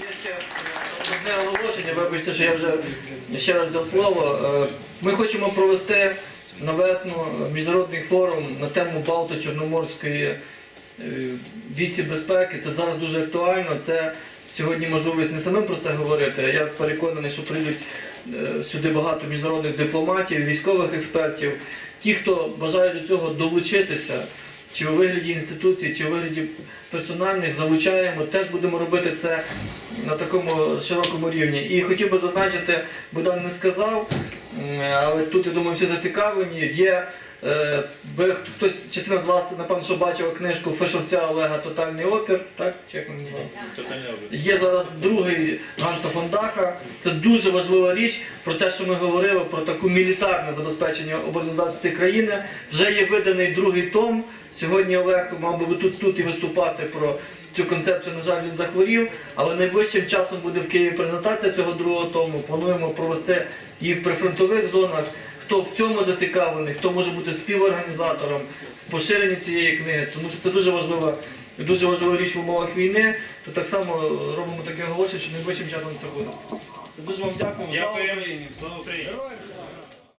Є ще одне оголошення, вибачте, що я вже ще раз взяв слово. Е, Ми хочемо провести на весну міжнародний форум на тему Балто-Чорноморської е, вісі безпеки. Це зараз дуже актуально. Це сьогодні можливість не самим про це говорити. Я переконаний, що прийдуть е, сюди багато міжнародних дипломатів, військових експертів, ті, хто бажає до цього долучитися, чи у вигляді інституцій, чи у вигляді персональних, залучаємо. Теж будемо робити це на такому широкому рівні. І хотів би зазначити, Богдан не сказав, але тут, я думаю, всі зацікавлені. Є е, ви хтось частина з вас, напевно, що бачила книжку Фешовця Олега Тотальний опір, так? Чи як він називається? Є зараз другий Ганса Фондаха. Це дуже важлива річ про те, що ми говорили, про таку мілітарне забезпечення обороноздатності країни. Вже є виданий другий том. Сьогодні Олег мав би тут, тут і виступати про цю концепцію. На жаль, він захворів, але найближчим часом буде в Києві презентація цього другого тому. Плануємо провести її в прифронтових зонах. Хто в цьому зацікавлений, хто може бути співорганізатором поширення цієї книги, тому що це дуже важлива дуже важлива річ в умовах війни, то так само робимо таке оголошення, що найближчим часом це буде. Дуже вам дякуємо. Слава Україні! Слава Україні!